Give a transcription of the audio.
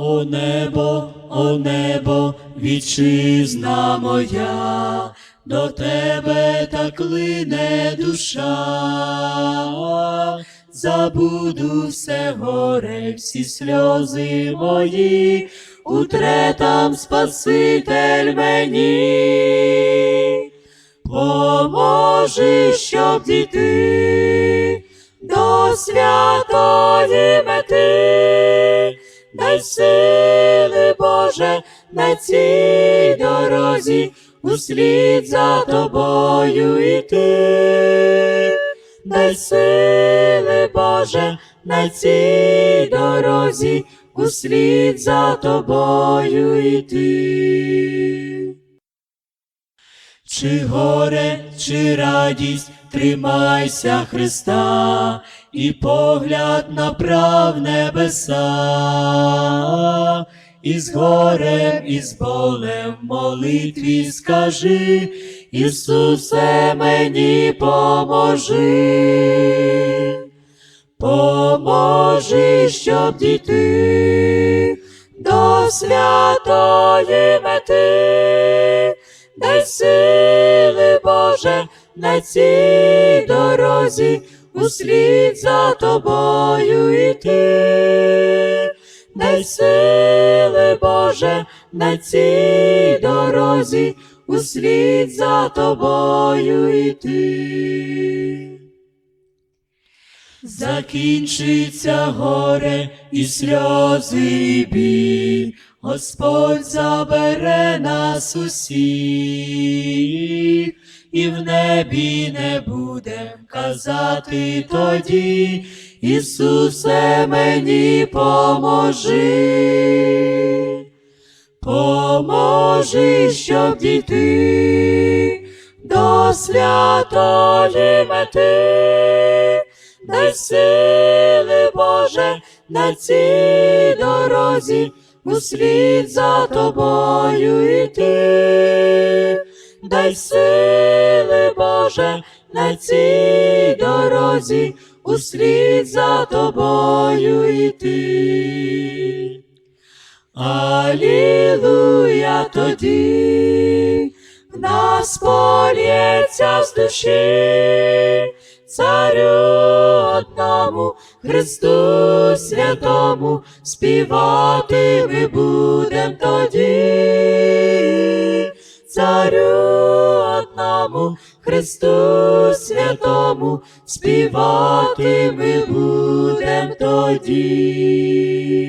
О небо, о небо, вітчизна моя, до тебе так лине душа, забуду все горе, всі сльози мої, утре там Спаситель мені, поможи, щоб дійти до святої дай сили, Боже, на цій дорозі, услід за тобою йти, дай сили, Боже, на цій дорозі, услід за тобою йти. Чи горе, чи радість, тримайся Христа, і погляд направ небеса, і з горем, і з болем в молитві скажи, Ісусе, мені поможи, поможи, щоб дійти до святої мети, дай сили, Боже, на цій дорозі, услід за тобою йти, дай сили, Боже, на цій дорозі, услід за тобою йти. Закінчиться горе і сльози і біль, Господь забере нас усіх, і в небі не будем казати тоді, Ісусе, мені поможи, поможи, щоб дійти до святої мети, дай сили, Боже, на цій дорозі, услід за тобою йти, дай сили, Боже, на цій дорозі, услід за тобою йти. Алілуя тоді, в нас полється з душі, царю одному, Христу святому, співати ми будем тоді, царю одному, Христу святому, співати ми будем тоді.